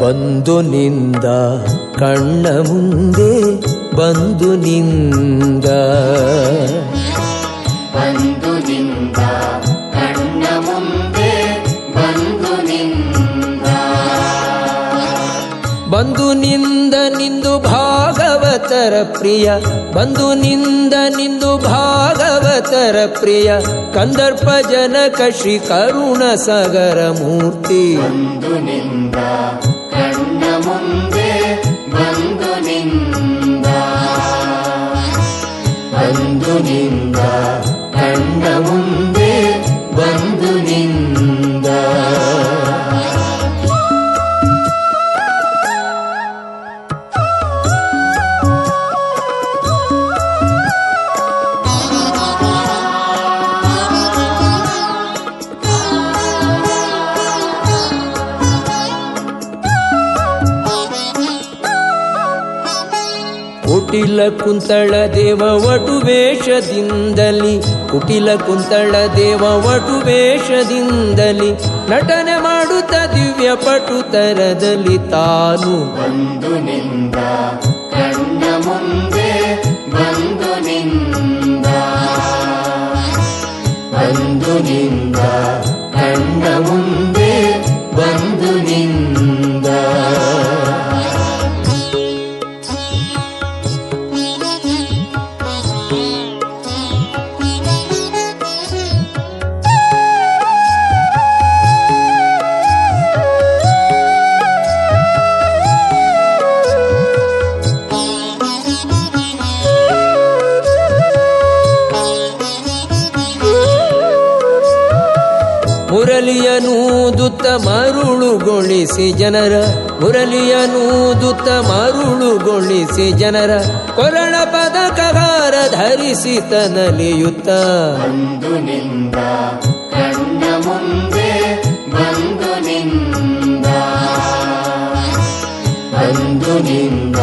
ಬಂದು ನಿಂದ ಕಣ್ಣ ಮುಂದೆ ಬಂದು ನಿಂದ. ಬಂದು ನಿಂದ ಕಣ್ಣ ಮುಂದೆ ಬಂದು ನಿಂದ. ಬಂದು ನಿಂದ ನಿಂದು ಭಾಗವತರ ಪ್ರಿಯ ಬಂದು ನಿಂದ ನಿಂದು ಭಾಗವತರ ಪ್ರಿಯ ಕಂದರ್ಪ ಜನಕ ಶ್ರೀ ಕರುಣ ಸಾಗರ ಮೂರ್ತಿ. ಬಂದು ನಿಂದ ಕಣ್ಣ ಮುಂದೆ ಬಂದು ನಿಂದ ಕುಟಿಲ ಕುಂತಳ ದೇವ ವಟು ವೇಷದಿಂದಲಿ, ಕುಟಿಲ ಕುಂತಳ ದೇವ ವಟು ವೇಷದಿಂದಲಿ, ನಟನೆ ಮಾಡುತ್ತ ದಿವ್ಯ ಪಟುತರದಲ್ಲಿ ತಾನು ಬಂದು ನಿಂದ, ಕಣ್ಣ ಮುಂದೆ ಬಂದು ನಿಂದ. ಬಂದು ನಿಂದ, ಕಣ್ಣ ಮುಂದೆ ಮುರಳಿಯನೂದುತ್ತ ಮರುಳುಗೊಳಿಸಿ ಜನರ ಮುರಳಿಯನೂದುತ್ತ ಮರುಳುಗೊಳಿಸಿ ಜನರ, ಕೊರಳ ಪದಕಗಾರ ಧರಿಸಿ ತನಲಿಯುತ್ತ. ನಿಂದ, ಕಣ್ಣ ಮುಂದೆ ಬಂದು ನಿಂದ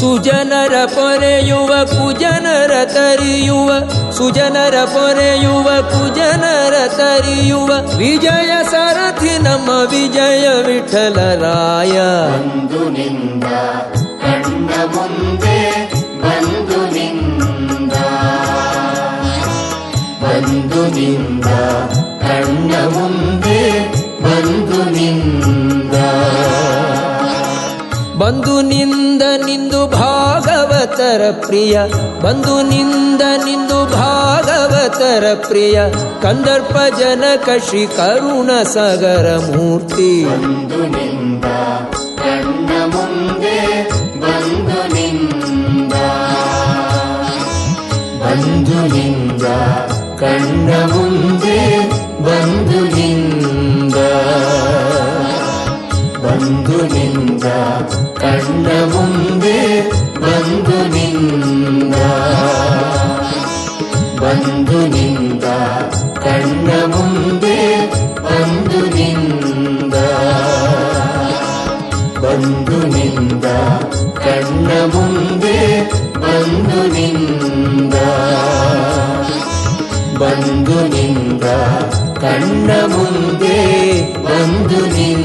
ಸುಜನರ ಪೊರೆಯುವ ಕುಜನರ ತರಿಯುವ ಸುಜನರ ಪೊರೆಯುವ ಕುಜನರ ತರಿಯುವ ವಿಜಯ ಸಾರಥಿ ನಮ್ಮ ವಿಜಯ ವಿಠಲರಾಯ. ಬಂದು ನಿಂದ ಕಣ್ಣ ಮುಂದೆ ಬಂದು ನಿಂದ. ಬಂದು ನಿಂದ ಕಣ್ಣ ಮುಂದೆ ಬಂದು ನಿಂದ. ಬಂದು ನಿಂದ ನಿಂದು ಪ್ರಿಯ. ಬಂದು ನಿಂದ ನಿಂದು ಭಾಗವತರ ಪ್ರಿಯ. ಕಂದರ್ಪ ಜನಕ ಶ್ರೀ ಕರುಣ ಸಾಗರ ಮೂರ್ತಿ. ಬಂದು ನಿಂದ, ಕಣ್ಣ ಮುಂದೆ ಬಂದು ನಿಂದ. ಬಂದು ನಿಂದ, ಕಣ್ಣ ಮುಂದೆ ಕಣ್ಣ ಮುಂದೆ ಬಂದು ನಿಂದ ಬಂದು ನಿಂದ ಕಣ್ಣ ಮುಂದೆ ಬಂದು ನಿಂದ